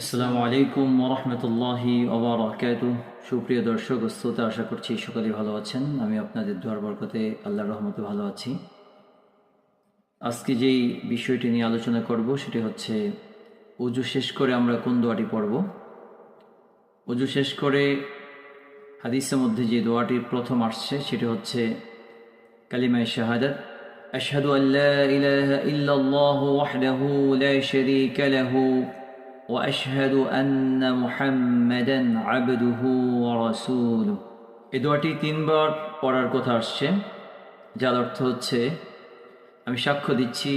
আসসালামু আলাইকুম ওরহমতুল্লাহি ওবরাকাত সুপ্রিয় দর্শক শ্রোতা, আশা করছি সকলেই ভালো আছেন। আমি আপনাদের দোয়ার বরকতে আল্লাহ রহমতে ভালো আছি। আজকে যেই বিষয়টি নিয়ে আলোচনা করব, সেটি হচ্ছে উজু শেষ করে আমরা কোন দোয়াটি পড়ব? উজু শেষ করে হাদিসের মধ্যে যে দোয়াটি প্রথম আসছে, সেটি হচ্ছে কালিমায় শাহাদাত আশাদু আল্লাহ ইহু ইল্লাল্লাহু وأشهد أن محمدا عبده ورسوله এই দোয়াটি তিনবার পড়ার কথা আসছে যার অর্থ হচ্ছে আমি সাক্ষ্য দিচ্ছি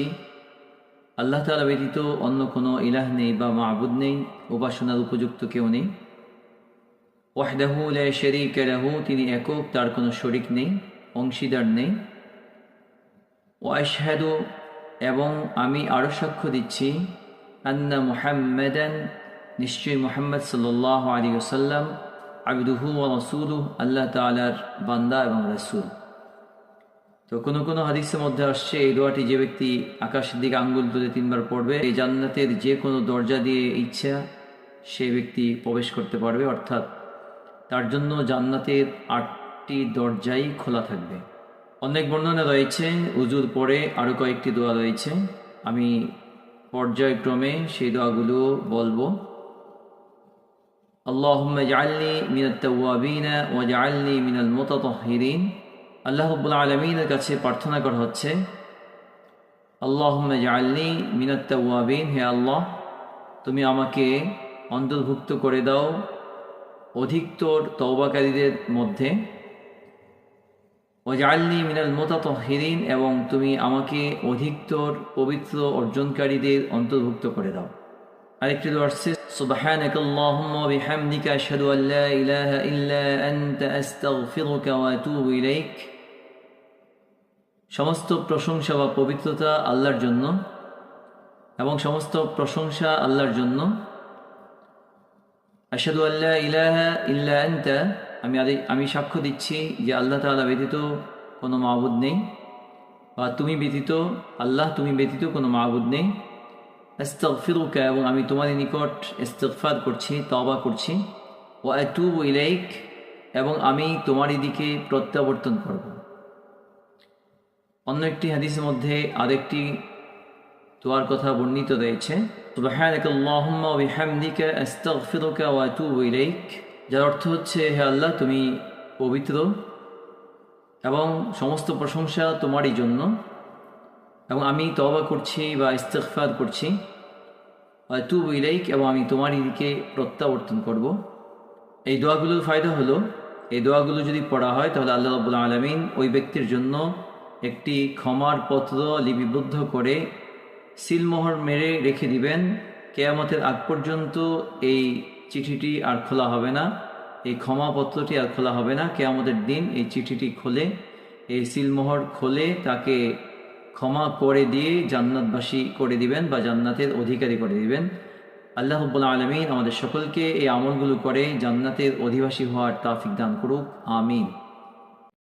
আল্লাহ তালা ব্যতীত অন্য কোনো ইলাহ নেই বা মাহবুদ নেই উপাসনার উপযুক্ত কেউ নেই ওয়াহদাহু লা শারীকা লাহু তিনি একক তার কোনো শরিক নেই অংশীদার নেই ওয়াশহাদু এবং আমি আরও সাক্ষ্য দিচ্ছি আন্না মুহাম্মাদান নিশ্চয়ই মুহাম্মদ সাল্লাহ আলী ওসাল্লাম আবিদুহু রসুলু আল্লাহ তালার বান্দা এবং রসুল। তো কোনো কোনো হাদিসের মধ্যে আসছে, এই দোয়াটি যে ব্যক্তি আকাশের দিকে আঙ্গুল তুলে তিনবার পড়বে, এই জান্নাতের যে কোনো দরজা দিয়ে ইচ্ছা সে ব্যক্তি প্রবেশ করতে পারবে, অর্থাৎ তার জন্য জান্নাতের আটটি দরজাই খোলা থাকবে। অনেক বর্ণনা রয়েছে উজুর পরে আরও কয়েকটি দোয়া রয়েছে। আমি পর্যায়ক্রমে সেই দোয়াগুলো বলবো اللهم اجعلني من التوابين واجعلني من المتطهرين আল্লাহ রব্বুল আলমিনের কাছে প্রার্থনা করা হচ্ছে আল্লাহম্মা জাআলনি মিনাত তাওয়াবিন হে আল্লাহ তুমি আমাকে অন্তর্ভুক্ত করে দাও অধিকতর তওবাকারীদের মধ্যে ওজালনি মিনাল মোতাতহিরিন এবং তুমি আমাকে অধিকতর পবিত্র অর্জনকারীদের অন্তর্ভুক্ত করে দাও আরেকটি দোয়া আসছে سبحانك اللهم وبحمدك أشهد أن لا إله إلا أنت أستغفرك وأتوب إليك সমস্ত প্রশংসা বা পবিত্রতা আল্লাহর জন্য এবং সমস্ত প্রশংসা আল্লাহর জন্য আশহাদু আল্লাহ ইলাহা ইল্লা আনতা আমি আমি সাক্ষ্য দিচ্ছি যে আল্লাহ তাআলা ব্যতীত কোনো মাবুদ নেই বা তুমি ব্যতীত, আল্লাহ তুমি ব্যতীত কোনো মাবুদ নেই। আস্তাগফিরুকা, এবং আমি তোমার নিকট ইস্তিগফার করছি তবা করছি। ও আতুবু ইলাইক, এবং আমি তোমারই দিকে প্রত্যাবর্তন করব। অন্য একটি হাদিসের মধ্যে আরেকটি তোয়ার কথা বর্ণিত রয়েছে। আল্লাহুম্মা ওয়া বিহামদিকা আস্তাগফিরুকা ওয়া আতুবু ইলাইক। যার অর্থ হচ্ছে, হে আল্লাহ, তুমি পবিত্র এবং সমস্ত প্রশংসা তোমারই জন্য। এবং আমি তওবা করছি বা ইস্তেগফার করছি। তুব ইলাইক, এবং আমি তোমারই দিকে প্রত্যাবর্তন করব। এই দোয়াগুলোর ফায়দা হলো, এই দোয়াগুলো যদি পড়া হয়, তাহলে আল্লাহ রাব্বুল আলমিন ওই ব্যক্তির জন্য একটি ক্ষমার পত্র লিপিবদ্ধ করে সিলমোহর মেরে রেখে দিবেন। কেয়ামতের আগ পর্যন্ত এই চিঠিটি আর খোলা হবে না। এই ক্ষমাপত্রটি আর খোলা হবে না। কে আমাদের দিন এই চিঠিটি খোলে, এই সিলমোহর খোলে, তাকে ক্ষমা করে দিয়ে জান্নাতবাসী করে দিবেন বা জান্নাতের অধিকারী করে দিবেন। আল্লাহ রব্বুল আলমিন আমাদের সকলকে এই আমলগুলো করে জান্নাতের অধিবাসী হওয়ার তাফিক দান করুক। আমিন।